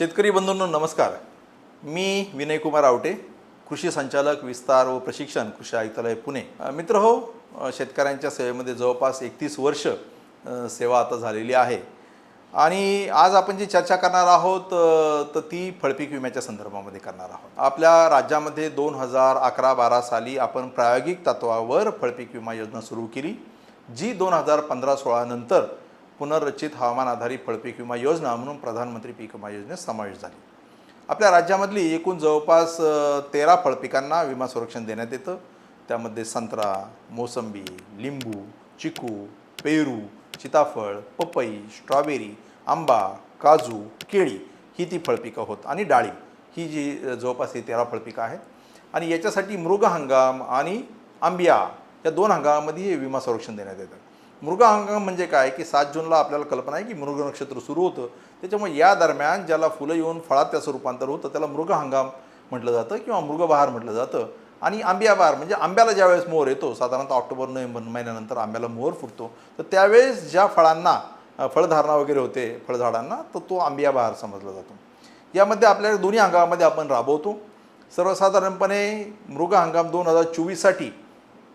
शेतकरी बंधूंनो नमस्कार. मी विनयकुमार आवटे कृषी संचालक विस्तार व प्रशिक्षण कृषी आयुक्तालय पुणे. मित्र हो शेतकऱ्यांच्या सेवेमध्ये जवळपास एकतीस वर्ष सेवा आता झालेली आहे. आणि आज आपण जी चर्चा करणार आहोत तर ती फळपीक विम्याच्या संदर्भामध्ये करणार आहोत. आपल्या राज्यामध्ये दोन हजार अकरा बारा साली आपण प्रायोगिक तत्वावर फळपीक विमा योजना सुरू केली जी दोन हजार पंधरा सोळानंतर पुनर्रचित हवामान आधारित फळपीक विमा योजना म्हणून प्रधानमंत्री पीक विमा योजनेत समावेश झाली. आपल्या राज्यामधली एकूण जवळपास तेरा फळपिकांना विमा संरक्षण देण्यात येतं. त्यामध्ये संत्रा मोसंबी लिंबू चिकू पेरू सीताफळ पपई स्ट्रॉबेरी आंबा काजू केळी ही ती फळपिकं होत आणि डाळिंब ही जी जवळपास ही तेरा फळपिकं आहेत. आणि याच्यासाठी मृग हंगाम आणि आंबिया या दोन हंगामामध्ये हे विमा संरक्षण देण्यात येतं. मृग हंगाम म्हणजे काय? की सात जूनला आपल्याला कल्पना आहे की मृग नक्षत्र सुरू होतं. त्याच्यामुळे या दरम्यान ज्याला फुलं येऊन फळात त्याचं रूपांतर होतं त्याला मृग हंगाम म्हटलं जातं किंवा मृगबहार म्हटलं जातं. आणि आंब्याबहार म्हणजे आंब्याला ज्यावेळेस मोहर येतो साधारणतः ऑक्टोबर नोव्हेंबर महिन्यानंतर आंब्याला मोहर फुटतो. तर त्यावेळेस ज्या फळांना फळधारणा वगैरे होते फळझाडांना तर तो आंबियाबहार समजला जातो. यामध्ये आपल्या दोन्ही हंगामामध्ये आपण राबवतो. सर्वसाधारणपणे मृग हंगाम दोन हजार चोवीससाठी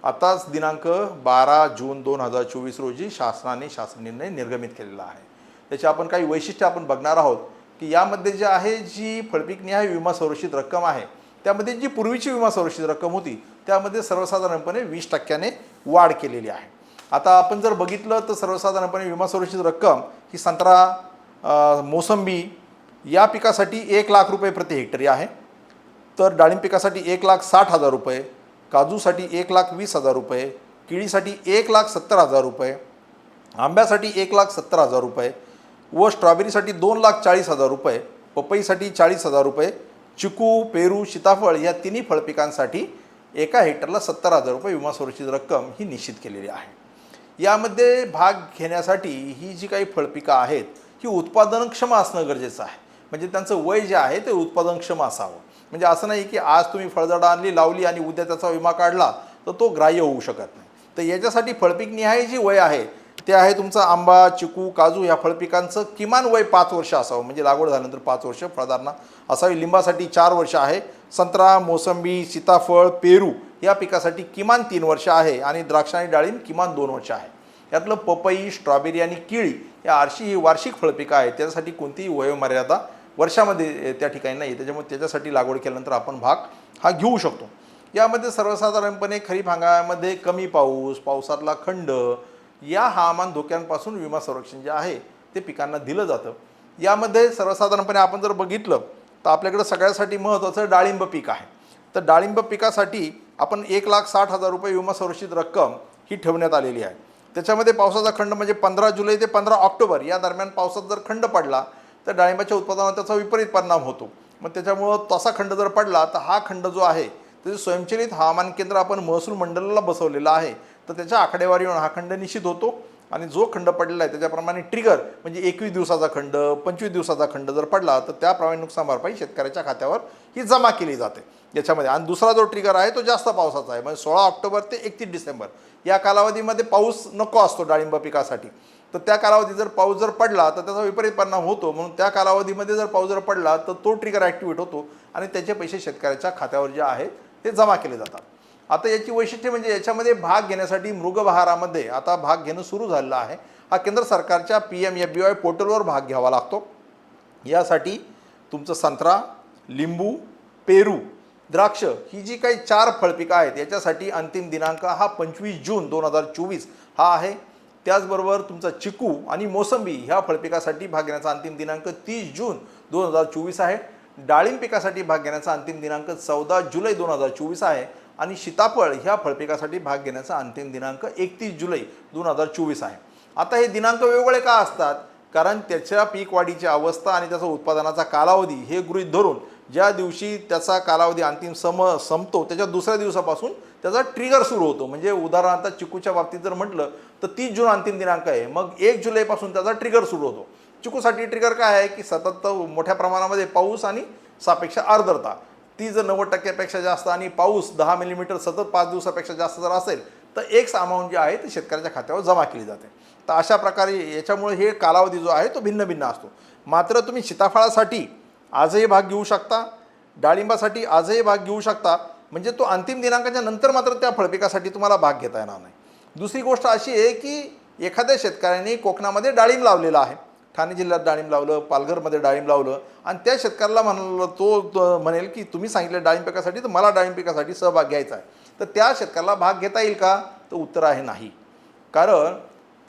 आताच दिनांक बारा जून दोन हजार चोवीस रोजी शासनाने शासन निर्णय निर्गमित केलेला आहे. त्याचे आपण काही वैशिष्ट्य आपण बघणार आहोत की यामध्ये जे आहे जी फळपीक निहाय विमा संरक्षित रक्कम आहे त्यामध्ये जी पूर्वीची विमा संरक्षित रक्कम होती त्यामध्ये सर्वसाधारणपणे वीस टक्क्याने वाढ केलेली आहे. आता आपण जर बघितलं तर सर्वसाधारणपणे विमा संरक्षित रक्कम ही संत्रा मोसंबी या पिकासाठी एक लाख रुपये प्रति हेक्टरी आहे. तर डाळिंब पिकासाठी एक लाख साठ हजार रुपये काजूसाठी एक लाख वीस हजार रुपये केळीसाठी एक लाख सत्तर हजार रुपये आंब्यासाठी एक लाख सत्तर हजार रुपये व स्ट्रॉबेरीसाठी दोन लाख चाळीस हजार रुपये पपईसाठी चाळीस हजार रुपये चिकू पेरू सीताफळ या तिन्ही फळपिकांसाठी एका हेक्टरला सत्तर हजार रुपये विमा सुरक्षित रक्कम ही निश्चित केलेली आहे. यामध्ये भाग घेण्यासाठी ही जी काही फळपिकं आहेत ही उत्पादनक्षम असणं गरजेचं आहे. म्हणजे त्यांचं वय जे आहे ते उत्पादनक्षम असावं. म्हणजे असं नाही की आज तुम्ही फळझाडं आणली लावली आणि उद्या त्याचा विमा काढला तर तो ग्राह्य होऊ शकत नाही. तर याच्यासाठी फळपीक निहाय जी वय आहे. ते आहे तुमचा आंबा चिकू काजू ह्या फळपिकांचं किमान वय पाच वर्ष असावं. म्हणजे लागवड झाल्यानंतर पाच वर्ष फळधारणा असावी. लिंबासाठी चार वर्ष आहे. संत्रा मोसंबी सीताफळ पेरू या पिकासाठी किमान तीन वर्ष आहे आणि द्राक्ष आणि डाळिंब किमान दोन वर्ष आहे. यातलं पपई स्ट्रॉबेरी आणि केळी या आरशी ही वार्षिक फळपिकं आहेत. त्याच्यासाठी कोणतीही वयोमर्यादा वर्षामध्ये त्या ठिकाणी नाही त्याच्यामुळे त्याच्यासाठी लागवड केल्यानंतर आपण भाग हा घेऊ शकतो. यामध्ये सर्वसाधारणपणे खरीप हंगामामध्ये कमी पाऊस पावसातला खंड या हवामान धोक्यांपासून विमा संरक्षण जे आहे ते पिकांना दिलं जातं. यामध्ये सर्वसाधारणपणे आपण जर बघितलं तर आपल्याकडं सगळ्यासाठी महत्त्वाचं डाळिंब पीक आहे. तर डाळिंब पिकासाठी आपण एक लाख साठ हजार रुपये विमा संरक्षित रक्कम ही ठेवण्यात आलेली आहे. त्याच्यामध्ये पावसाचा खंड म्हणजे पंधरा जुलै ते पंधरा ऑक्टोबर या दरम्यान पावसात जर खंड पडला तर डाळिंबाच्या उत्पादनावर त्याचा विपरीत परिणाम होतो. मग त्याच्यामुळं तसा खंड जर पडला तर हा खंड जो आहे त्याचे स्वयंचलित हवामान केंद्र आपण महसूल मंडळाला बसवलेलं आहे. तर त्याच्या आकडेवारीवर हा खंड निश्चित होतो. आणि जो खंड पडलेला आहे त्याच्याप्रमाणे ट्रिगर म्हणजे एकवीस दिवसाचा खंड पंचवीस दिवसाचा खंड जर पडला तर त्याप्रमाणे नुकसान भरपाई शेतकऱ्याच्या खात्यावर ही जमा केली जाते. याच्यामध्ये आणि दुसरा जो ट्रिगर आहे तो जास्त पावसाचा आहे. म्हणजे सोळा ऑक्टोबर ते एकतीस डिसेंबर या कालावधीमध्ये पाऊस नको असतो डाळिंब पिकासाठी. तर त्या कालावधीत जर पाऊस जर पडला तर त्याचा विपरीत परिणाम होतो. म्हणून त्या कालावधीमध्ये जर पाऊस जर पडला तर तो ट्रिगर ॲक्टिवेट होतो आणि त्याचे पैसे शेतकऱ्याच्या खात्यावर जे आहेत ते जमा केले जातात. आता याची वैशिष्ट्य म्हणजे याच्यामध्ये भाग घेण्यासाठी मृगबहारामध्ये आता भाग घेणं सुरू झालेलं आहे. हा केंद्र सरकारच्या P M F B Y पोर्टलवर भाग घ्यावा लागतो. यासाठी तुमचं संत्रा लिंबू पेरू द्राक्ष ही जी काही चार फळपिकं आहेत याच्यासाठी अंतिम दिनांक हा पंचवीस जून दोन हजार चोवीस हा आहे. त्याचबरोबर तुमचा चिकू आणि मोसंबी ह्या फळपिकासाठी भाग घेण्याचा अंतिम दिनांक तीस जून दोन हजार चोवीस आहे. डाळिंब पिकासाठी भाग घेण्याचा अंतिम दिनांक चौदा जुलै दोन हजार चोवीस आहे. आणि सीताफळ ह्या फळपिकासाठी भाग घेण्याचा अंतिम दिनांक एकतीस जुलै दोन हजार चोवीस आहे. आता हे दिनांक वेगवेगळे का असतात? कारण त्याच्या पीक वाढीची अवस्था आणि त्याचा उत्पादनाचा कालावधी हे गृहीत धरून ज्या दिवशी त्याचा कालावधी अंतिम सम संपतो त्याच्या दुसऱ्या दिवसापासून त्याचा ट्रिगर सुरू होतो. म्हणजे उदाहरणार्थ चिकूच्या बाबतीत जर म्हटलं तर तीस जून अंतिम दिनांक आहे. मग एक जुलैपासून त्याचा ट्रिगर सुरू होतो. चिकूसाठी ट्रिगर काय आहे की सतत मोठ्या प्रमाणामध्ये पाऊस आणि सापेक्ष आर्द्रता. ती जर नव्वद टक्क्यापेक्षा जास्त आणि पाऊस दहा मिलीमीटर सतत पाच दिवसापेक्षा जास्त जर असेल तर एक अमाऊंट जी आहे ती शेतकऱ्याच्या खात्यावर जमा केली जाते. तर अशा प्रकारे याच्यामुळे हे कालावधी जो आहे तो भिन्न भिन्न असतो. मात्र तुम्ही सीताफळासाठी आजही भाग घेऊ शकता. डाळिंबासाठी आजही भाग घेऊ शकता. म्हणजे तो अंतिम दिनांकाच्या नंतर मात्र त्या फळपिकासाठी तुम्हाला भाग घेता येणार नाही. दुसरी गोष्ट अशी आहे की एखाद्या शेतकऱ्याने कोकणामध्ये डाळिंब लावलेलं आहे. ठाणे जिल्ह्यात डाळिंब लावलं पालघरमध्ये डाळिंब लावलं आणि त्या शेतकऱ्याला म्हणलं तो तो म्हणेल की तुम्ही सांगितलं डाळिंब पिकासाठी तर मला डाळिंब पिकासाठी सहभाग घ्यायचा आहे. तर त्या शेतकऱ्याला भाग घेता येईल का? तर उत्तर आहे नाही. कारण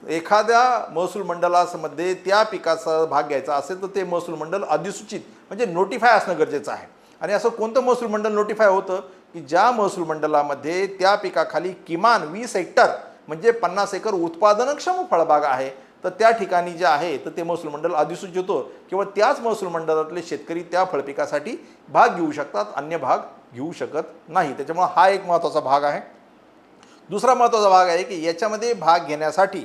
एखाद्या महसूल मंडळामध्ये त्या पिकाचा भाग घ्यायचा असेल तर ते महसूल मंडळ अधिसूचित म्हणजे नोटिफाय असणं गरजेचं आहे. आणि असं कोणतं महसूल मंडळ नोटिफाय होतं? की ज्या महसूल मंडळामध्ये त्या पिकाखाली किमान वीस हेक्टर म्हणजे पन्नास एकर उत्पादनक्षम फळबाग आहे तर त्या ठिकाणी जे आहे तर ते महसूल मंडळ अधिसूचित होतं. किंवा त्याच महसूल मंडळातले शेतकरी त्या फळपिकासाठी भाग घेऊ शकतात अन्य भाग घेऊ शकत नाही. त्याच्यामुळं हा एक महत्त्वाचा भाग आहे. दुसरा महत्त्वाचा भाग आहे की याच्यामध्ये भाग घेण्यासाठी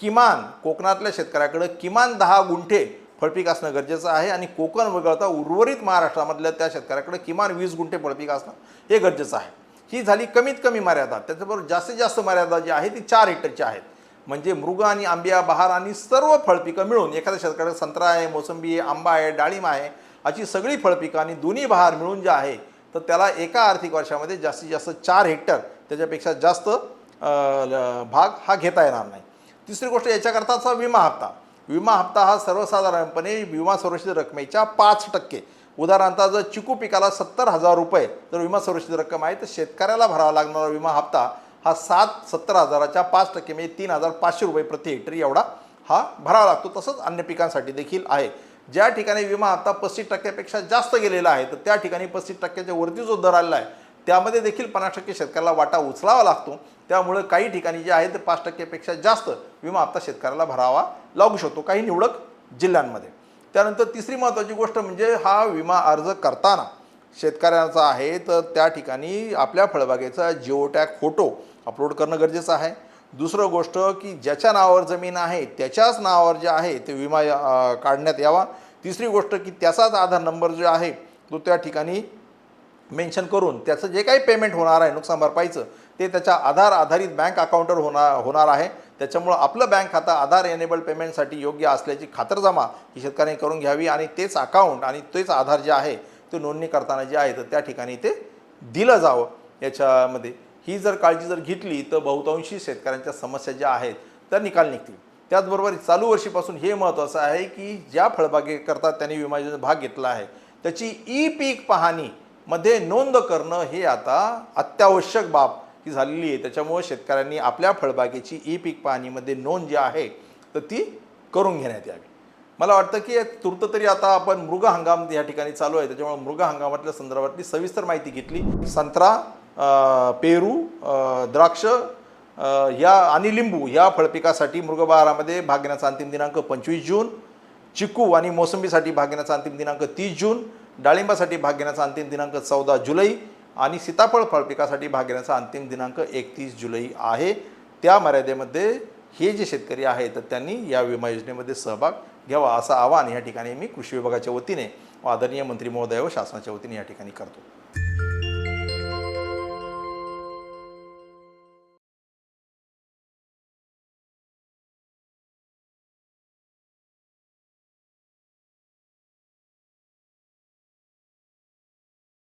किमान कोकणातल्या शेतकऱ्याकडं किमान दहा गुंठे फळपीक असणं गरजेचं आहे आणि कोकण वगळता उर्वरित महाराष्ट्रामधल्या त्या शेतकऱ्याकडं किमान वीस गुंठे फळपीक असणं हे गरजेचं आहे. ही झाली कमीत कमी मर्यादा. त्याच्याबरोबर जास्तीत जास्त मर्यादा जी आहे ती चार हेक्टरची आहेत. म्हणजे मृग आणि आंबिया बहार आणि सर्व फळपिकं मिळून एखाद्या शेतकऱ्याकडे संत्रा आहे मोसंबी आहे आंबा आहे डाळिंब आहे अशी सगळी फळपिकं आणि दोन्ही बहार मिळून जे आहे तर त्याला एका आर्थिक वर्षामध्ये जास्तीत जास्त चार हेक्टर त्याच्यापेक्षा जास्त ल- भाग हा घेता येणार नाही. तिसरी गोष्ट याच्याकरताचा विमा हप्ता. विमा हप्ता हा सर्वसाधारणपणे विमा संरक्षित रकमेच्या पाच टक्के. उदाहरणार्थ जर चिकू पिकाला सत्तर हजार रुपये जर विमा संरक्षित रक्कम आहे तर शेतकऱ्याला भरावा लागणारा विमा हप्ता हा सात सत्तर हजाराच्या पाच टक्के म्हणजे तीन हजार पाचशे रुपये प्रति हेक्टरी एवढा हा भरावा लागतो. तसंच अन्य पिकांसाठी देखील आहे. ज्या ठिकाणी विमा हप्ता पस्तीस टक्क्यापेक्षा जास्त गेलेला आहे तर त्या ठिकाणी पस्तीस टक्क्याच्या वरती जो दर आलेला आहे त्यामध्ये देखील पन्नास टक्के शेतकऱ्याला वाटा उचलावा लागतो. त्यामुळे काही ठिकाणी जे आहे ते पाच टक्केपेक्षा जास्त विमा हप्ता शेतकऱ्याला भरावा लागू शकतो. काही निवडक जिल्ह्यांमध्ये. त्यानंतर तिसरी महत्त्वाची गोष्ट म्हणजे हा विमा अर्ज करताना शेतकऱ्यांचा आहे तर त्या ठिकाणी आपल्या फळबागेचा जिओटॅग फोटो अपलोड करणं गरजेचं आहे. दुसरं गोष्ट की ज्याच्या नावावर जमीन आहे त्याच्याच नावावर जे आहे ते विमा काढण्यात यावा. तिसरी गोष्ट की त्याचाच आधार नंबर जो आहे तो त्या ठिकाणी मेन्शन करून त्याचं जे काही पेमेंट होणार आहे नुकसान भरपाईचं ते त्याच्या आधार आधारित बँक अकाउंटवर होणार होणार आहे. त्याच्यामुळं आपलं बँक खातं आधार एनेबल पेमेंटसाठी योग्य असल्याची खातरजमा ही शेतकऱ्यांनी करून घ्यावी आणि तेच अकाउंट आणि तेच आधार जे आहे ते नोंदणी करताना जे आहे तर त्या ठिकाणी ते दिलं जावं. याच्यामध्ये ही जर काळजी जर घेतली तर बहुतांशी शेतकऱ्यांच्या समस्या ज्या आहेत त्या निकाल निघतील. त्याचबरोबर चालू वर्षीपासून हे महत्त्वाचं आहे की ज्या फळबागेकरता त्यांनी विमा योजनेत भाग घेतला आहे त्याची ई पीक पाहणी मध्ये नोंद करणं हे आता अत्यावश्यक बाब ही झालेली आहे. त्याच्यामुळे शेतकऱ्यांनी आपल्या फळबागेची ई पीक पाहणीमध्ये नोंद जी आहे तर ती करून घेण्यात यावी. मला वाटतं की तूर्त तरी आता आपण मृग हंगाम या ठिकाणी चालू आहे. त्याच्यामुळे मृग हंगामातल्या संदर्भातली सविस्तर माहिती घेतली. संत्रा पेरू द्राक्ष या आणि लिंबू या फळपिकासाठी मृगबहारामध्ये भाग घेण्याचा अंतिम दिनांक पंचवीस जून. चिकू आणि मोसंबीसाठी भाग घेण्याचा अंतिम दिनांक तीस जून. डाळिंबासाठी भाग घेण्याचा अंतिम दिनांक चौदा जुलै आणि सीताफळ फळपिकासाठी भाग घेण्याचा अंतिम दिनांक एकतीस जुलै आहे. त्या मर्यादेमध्ये हे जे शेतकरी आहेत तर त्यांनी या विमा योजनेमध्ये सहभाग घ्यावा असं आवाहन या ठिकाणी मी कृषी विभागाच्या वतीने आदरणीय मंत्री महोदय व शासनाच्या वतीने या ठिकाणी करतो.